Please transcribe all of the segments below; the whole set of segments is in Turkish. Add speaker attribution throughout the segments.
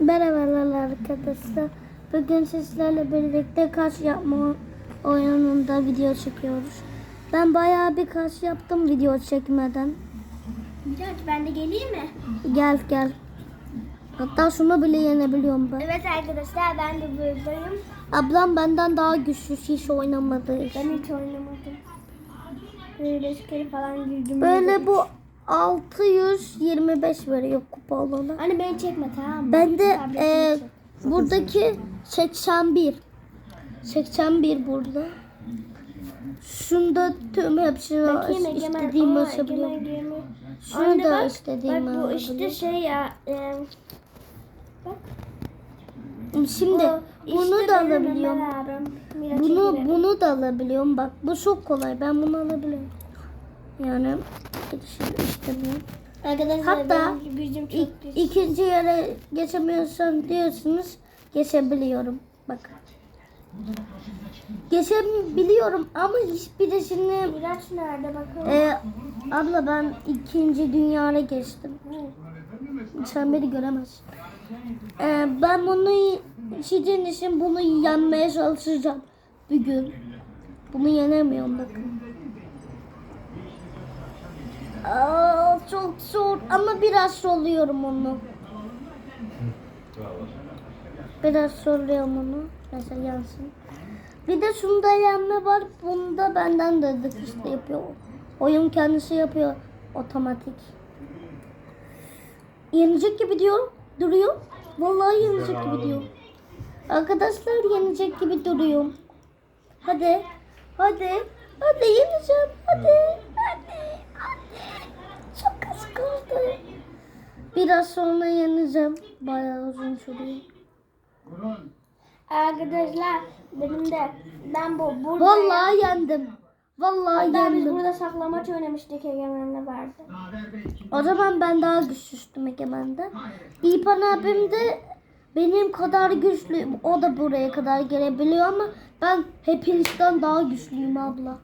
Speaker 1: Merhabalar arkadaşlar. Bugün sizlerle birlikte kaş yapma oyununda video çekiyoruz. Ben bayağı bir kaş yaptım video çekmeden.
Speaker 2: Miraç ben de geleyim mi?
Speaker 1: Gel gel. Hatta şunu bile yenebiliyorum ben.
Speaker 2: Evet arkadaşlar ben de buradayım.
Speaker 1: Ablam benden daha güçlü hiç oynamadığı için.
Speaker 2: Ben hiç oynamadım. Böyle kere falan girdim.
Speaker 1: Böyle bu 625 veriyor kupa olana.
Speaker 2: Anne beni çekme tamam mı?
Speaker 1: Ben de
Speaker 2: Tabletimi
Speaker 1: e,
Speaker 2: çek.
Speaker 1: buradaki 81. 81 burada. Şunda tüm hepsini
Speaker 2: Bakayım Egemen.
Speaker 1: istediğimi
Speaker 2: Aa,
Speaker 1: açabiliyorum.
Speaker 2: Egemen girmiş.
Speaker 1: Şunu
Speaker 2: Anne
Speaker 1: da
Speaker 2: bak,
Speaker 1: istediğimi
Speaker 2: Bak bu işte
Speaker 1: alabiliyorum.
Speaker 2: şey ya. E,
Speaker 1: Şimdi
Speaker 2: o
Speaker 1: bunu
Speaker 2: işte
Speaker 1: da
Speaker 2: benim
Speaker 1: alabiliyorum.
Speaker 2: Ömer abim. Miraç'a
Speaker 1: Bunu bunu da alabiliyorum. Bak bu çok kolay. Ben bunu alabiliyorum. Yani şimdi istemiyorum.
Speaker 2: Arkadaşlar
Speaker 1: Hatta
Speaker 2: benim gücüm çok
Speaker 1: İk, ikinci yere geçemiyorsan diyorsunuz geçebiliyorum. Bak. Geçebiliyorum ama hiçbirisini
Speaker 2: Miraç nerede bakalım?
Speaker 1: Ee, abla ben ikinci dünyaya geçtim. Sen beni göremezsin. Ee, ben bunu sizin için bunu yenmeye çalışacağım bir gün. Bunu yenemiyorum bakın. Aa, çok zor ama biraz zorluyorum onu. Biraz zorluyorum onu. Mesela yansın. Bir de şunda yenme var. Bunda benden de işte yapıyor. Oyun kendisi yapıyor otomatik. Yenecek gibi diyorum. Duruyor. Vallahi yenecek gibi diyor. Arkadaşlar yenecek gibi duruyor. Hadi. Hadi. Hadi yeneceğim. Hadi. Kaldı. Biraz sonra yeneceğim. Bayağı uzun sürüyor.
Speaker 2: Arkadaşlar benim de ben bu burada
Speaker 1: Vallahi yendim. Vallahi
Speaker 2: Hatta biz
Speaker 1: yendim.
Speaker 2: burada saklamaç oynamıştık Egemen'le vardı.
Speaker 1: O zaman ben daha güçlüydüm Egemen'de. İpan abim de benim kadar güçlü. O da buraya kadar gelebiliyor ama ben hepinizden daha güçlüyüm abla.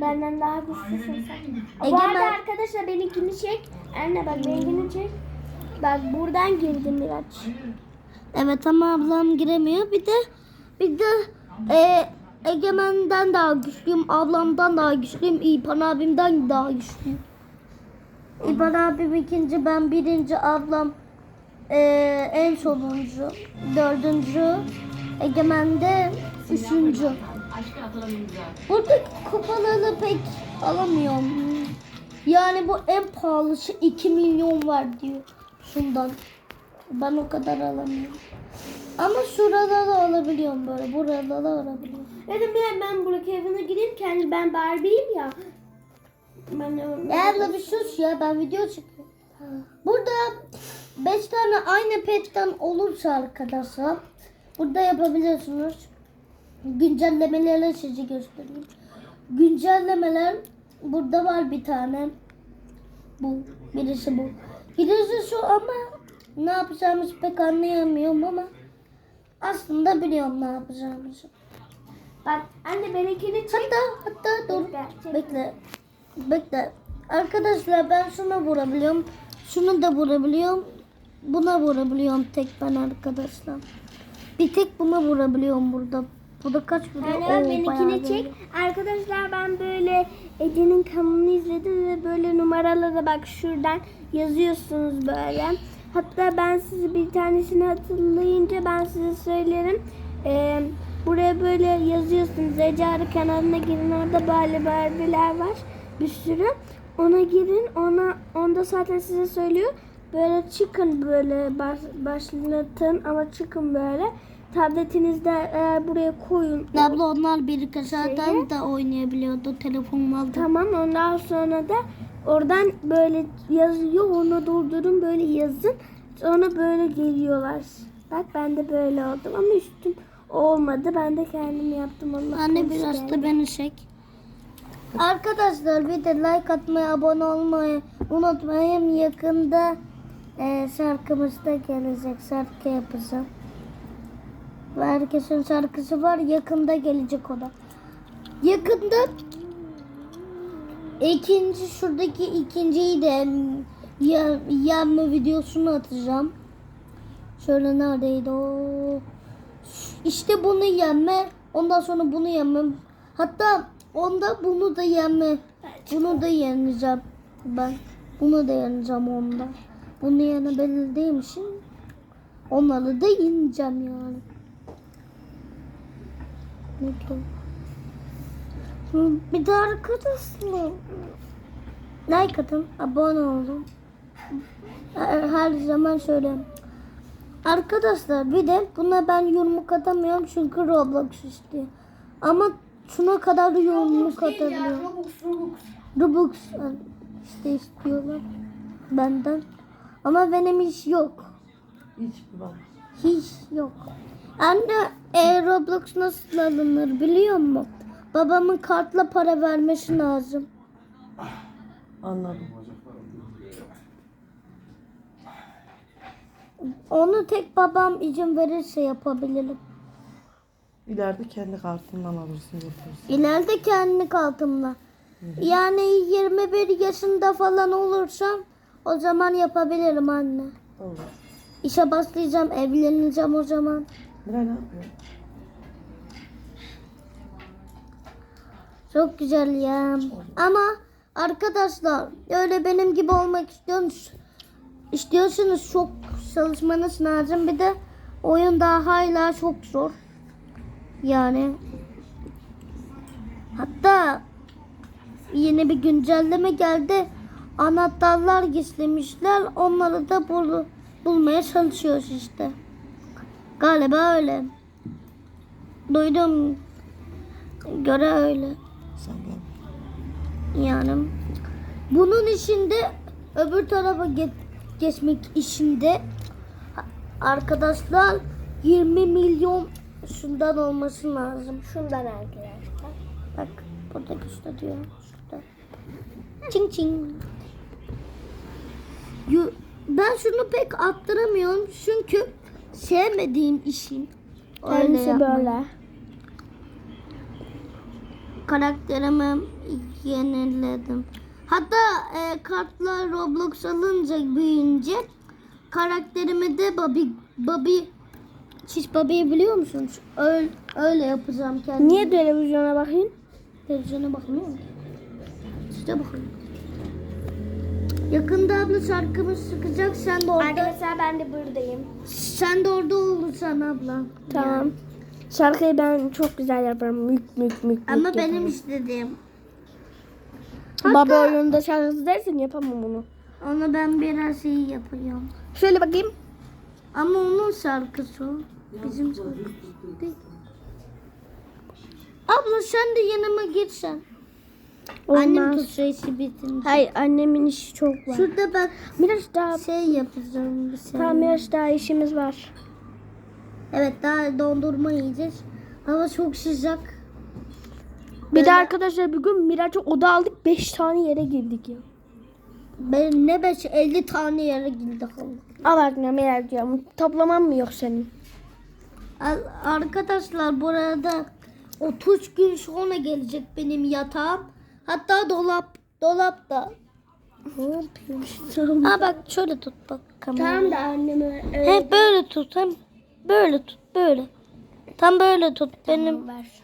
Speaker 2: Benden daha güçlüsün sen. Bu
Speaker 1: Egemen-
Speaker 2: arada arkadaşlar benimkini çek. Anne bak benimkini çek. Bak buradan girdim biraz.
Speaker 1: Evet ama ablam giremiyor. Bir de bir de e, Egemen'den daha güçlüyüm. Ablamdan daha güçlüyüm. İpan abimden daha güçlüyüm. İpan abim ikinci, ben birinci, ablam e, en sonuncu, dördüncü, Egemen de üçüncü. Buradaki kupaları pek alamıyorum. Yani bu en pahalısı 2 milyon var diyor şundan. Ben o kadar alamıyorum. Ama şuraları alabiliyorum böyle. Buraları alabiliyorum.
Speaker 2: Dedim ben ben buradaki evine gireyim kendi ben Barbie'yim ya. Ben
Speaker 1: Ya abla bir sus ya ben video çekiyorum. Burada 5 tane aynı petten olursa arkadaşlar burada yapabiliyorsunuz. Güncellemeleri size göstereyim. Güncellemeler burada var bir tane. Bu birisi bu. Birisi şu ama ne yapacağımızı pek anlayamıyorum ama aslında biliyorum ne yapacağımızı.
Speaker 2: Bak anne benimkini çek.
Speaker 1: Hatta hatta dur
Speaker 2: Bekle, çek.
Speaker 1: bekle. Bekle. Arkadaşlar ben şuna vurabiliyorum. Şunu da vurabiliyorum. Buna vurabiliyorum tek ben arkadaşlar. Bir tek buna vurabiliyorum burada. Burada kaç vuruyor?
Speaker 2: Anne
Speaker 1: Oo,
Speaker 2: benimkini çek.
Speaker 1: vuruyor.
Speaker 2: Arkadaşlar ben böyle Ece'nin kanalını izledim ve böyle numaraları bak şuradan yazıyorsunuz böyle. Hatta ben size bir tanesini hatırlayınca ben size söylerim. Ee, buraya böyle yazıyorsunuz. Ece Arı kanalına girin orada böyle Barbie'ler var. Bir sürü. Ona girin. Ona onda zaten size söylüyor. Böyle çıkın böyle baş, başlatın ama çıkın böyle. Tabletinizde eğer buraya koyun.
Speaker 1: Abla onlar bir zaten de oynayabiliyordu telefon aldı.
Speaker 2: Tamam ondan sonra da oradan böyle yazıyor onu doldurun böyle yazın. Sonra böyle geliyorlar. Bak ben de böyle oldum ama üstüm olmadı. Ben de kendim yaptım Allah
Speaker 1: Anne biraz
Speaker 2: yani.
Speaker 1: da beni çek. Arkadaşlar bir de like atmayı, abone olmayı unutmayın. Yakında e, şarkımız da gelecek. Şarkı yapacağım. Ve herkesin şarkısı var. Yakında gelecek o da. Yakında ikinci şuradaki ikinciyi de yenme videosunu atacağım. Şöyle neredeydi o? İşte bunu yeme. Ondan sonra bunu yemem. Hatta onda bunu da yeme. Bunu da yeneceğim ben. Bunu da yeneceğim onda. Bunu yenebildiğim için onları da yeneceğim yani. Bir de arkadaşlar. Like atın, abone olun. Her, zaman söylüyorum. Arkadaşlar bir de buna ben yumruk atamıyorum çünkü Roblox istiyor. Ama şuna kadar da yumruk atabiliyorum. Robux işte istiyorlar benden. Ama benim hiç yok.
Speaker 3: Hiç bak.
Speaker 1: Hiç yok. Anne e, Roblox nasıl alınır biliyor musun? Babamın kartla para vermesi lazım.
Speaker 3: Anladım.
Speaker 1: Onu tek babam izin verirse yapabilirim.
Speaker 3: İleride kendi kartından alırsın götürürsün.
Speaker 1: İleride kendi kartımla. Yani 21 yaşında falan olursam o zaman yapabilirim anne.
Speaker 3: Olur.
Speaker 1: İşe başlayacağım, evleneceğim o zaman.
Speaker 3: Miray ne yapıyor?
Speaker 1: Çok güzel ya. Ama arkadaşlar öyle benim gibi olmak istiyorsunuz. İstiyorsanız çok çalışmanız lazım. Bir de oyun daha hala çok zor. Yani hatta yeni bir güncelleme geldi. Anahtarlar gizlemişler. Onları da bul bulmaya çalışıyoruz işte. Galiba öyle. Duydum göre öyle.
Speaker 3: Sen gel.
Speaker 1: Yani bunun içinde öbür tarafa ge- geçmek işinde arkadaşlar 20 milyon şundan olması lazım.
Speaker 2: Şundan arkadaşlar.
Speaker 1: Bak burada gösteriyor. Şurada. Çing çing. Yu- Ben şunu pek attıramıyorum çünkü sevmediğim işim. Öyle
Speaker 2: Kendisi
Speaker 1: yapmayı.
Speaker 2: böyle.
Speaker 1: karakterimi yeniledim. Hatta e, kartlar Roblox alınca büyüyünce karakterimi de Bobby Bobby siz Bobby'yi biliyor musunuz? Öyle, öyle yapacağım kendimi.
Speaker 2: Niye televizyona bakayım?
Speaker 1: Televizyona bakmıyor musun? İşte bakın. Yakında abla şarkımız çıkacak. Sen de orada.
Speaker 2: Arkadaşlar ben de buradayım.
Speaker 1: Sen de orada olursan abla.
Speaker 2: Tamam. Şarkıyı ben çok güzel yaparım. Mük mük mük
Speaker 1: Ama
Speaker 2: mük
Speaker 1: benim
Speaker 2: yaparım.
Speaker 1: istediğim.
Speaker 2: Baba oyununda şarkısı dersin yapamam onu.
Speaker 1: Onu ben biraz iyi yapıyorum.
Speaker 2: Şöyle bakayım.
Speaker 1: Ama onun şarkısı o. Bizim şarkımız değil. Abla sen de yanıma girsen. Annem
Speaker 2: Olmaz.
Speaker 1: tutsa işi bitince.
Speaker 2: Hayır annemin işi çok var.
Speaker 1: Şurada bak
Speaker 2: Biraz daha
Speaker 1: şey yapacağım bir şey.
Speaker 2: tamam biraz daha işimiz var.
Speaker 1: Evet daha dondurma yiyeceğiz. Hava çok sıcak.
Speaker 2: Bir
Speaker 1: Böyle-
Speaker 2: de arkadaşlar bugün Miraç'a oda aldık 5 tane yere girdik ya.
Speaker 1: Ben ne beş 50 tane yere girdik Allah.
Speaker 2: Al aklına Miraç ya. Toplaman mı yok senin?
Speaker 1: Al- Arkadaşlar burada 30 gün sonra gelecek benim yatağım. Hatta dolap dolapta.
Speaker 2: Ne yapıyorsun?
Speaker 1: Ha bak şöyle tut bak kamerayı.
Speaker 2: Tamam da anneme
Speaker 1: Hem böyle tut hem böyle tut böyle. Tam böyle tut benim
Speaker 2: ver.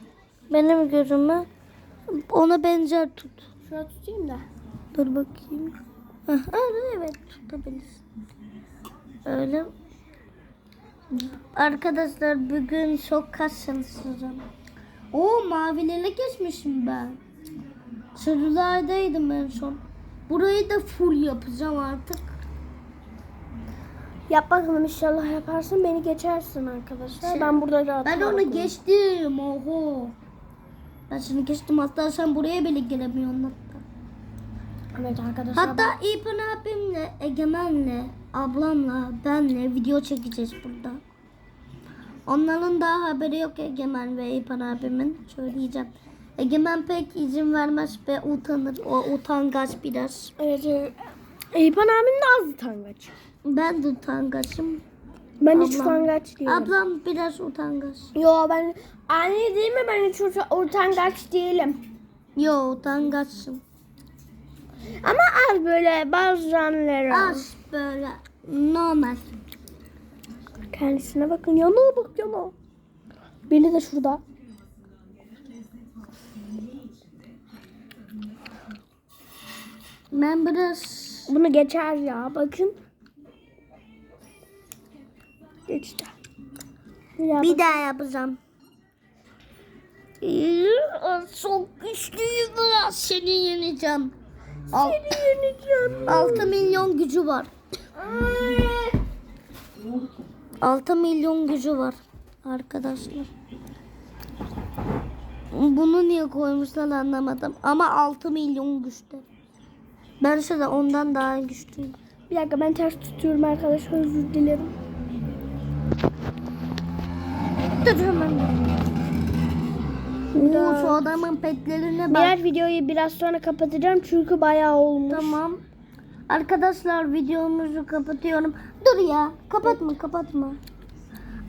Speaker 1: benim gözüme. Ona benzer tut.
Speaker 2: Şuraya tutayım da.
Speaker 1: Dur bakayım. Öyle evet tutabilirsin. Öyle. Arkadaşlar bugün çok kasılsızım. O mavilere geçmişim ben. Sarılardaydım en son. Burayı da full yapacağım artık.
Speaker 2: Yap bakalım inşallah yaparsın beni geçersin arkadaşlar.
Speaker 1: Şey-
Speaker 2: ben burada rahat
Speaker 1: Ben onu geçtim. Oho. Ben seni geçtim. Hatta sen buraya bile gelemiyorsun hatta.
Speaker 2: Evet arkadaşlar.
Speaker 1: Hatta İpan abimle, Egemen'le, ablamla, benle video çekeceğiz burada. Onların daha haberi yok Egemen ve İpan abimin. Söyleyeceğim. Egemen pek izin vermez ve utanır. O utangaç biraz.
Speaker 2: Evet. evet. Eyüp abimin de az utangaç.
Speaker 1: Ben de utangaçım.
Speaker 2: Ben hiç
Speaker 1: Ablam.
Speaker 2: utangaç değilim.
Speaker 1: Ablam biraz utangaç.
Speaker 2: Yo ben anne değil mi ben hiç uta- utangaç değilim.
Speaker 1: Yo utangaçsın.
Speaker 2: Ama az böyle bazı.
Speaker 1: Az böyle normal.
Speaker 2: Kendisine bakın. Yana bak yana. Beni de şurada.
Speaker 1: Ben biraz
Speaker 2: Bunu geçer ya. Bakın. Geçti. Ya
Speaker 1: bir daha yapacağım. Çok güçlüyüm biraz seni yeneceğim. Al,
Speaker 2: yeneceğim.
Speaker 1: 6 milyon gücü var. 6 milyon gücü var arkadaşlar. Bunu niye koymuşlar anlamadım. Ama 6 milyon güçte. Ben de ondan daha güçlüyüm.
Speaker 2: Bir dakika ben ters tutuyorum arkadaşlar özür dilerim.
Speaker 1: Dur hemen. Oo, şu adamın petlerine bak.
Speaker 2: Diğer videoyu biraz sonra kapatacağım çünkü bayağı olmuş.
Speaker 1: Tamam. Arkadaşlar videomuzu kapatıyorum. Dur ya. Kapatma kapatma.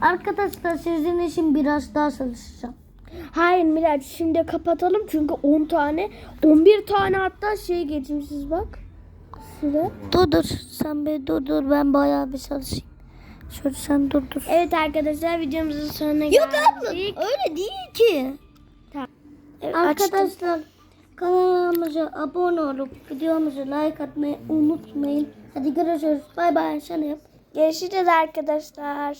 Speaker 1: Arkadaşlar sizin için biraz daha çalışacağım.
Speaker 2: Hayır Miraç şimdi kapatalım çünkü 10 tane 11 tane hatta şey geçmişiz bak. Süre.
Speaker 1: Dur dur. Sen bir dur dur. Ben bayağı bir çalışayım. Şöyle sen dur dur.
Speaker 2: Evet arkadaşlar videomuzun sonuna
Speaker 1: Yok
Speaker 2: geldik.
Speaker 1: abla öyle değil ki.
Speaker 2: Evet, açtım.
Speaker 1: Arkadaşlar kanalımıza abone olup videomuzu like atmayı unutmayın. Hadi görüşürüz. Bay bay. Sana yap.
Speaker 2: Görüşürüz arkadaşlar.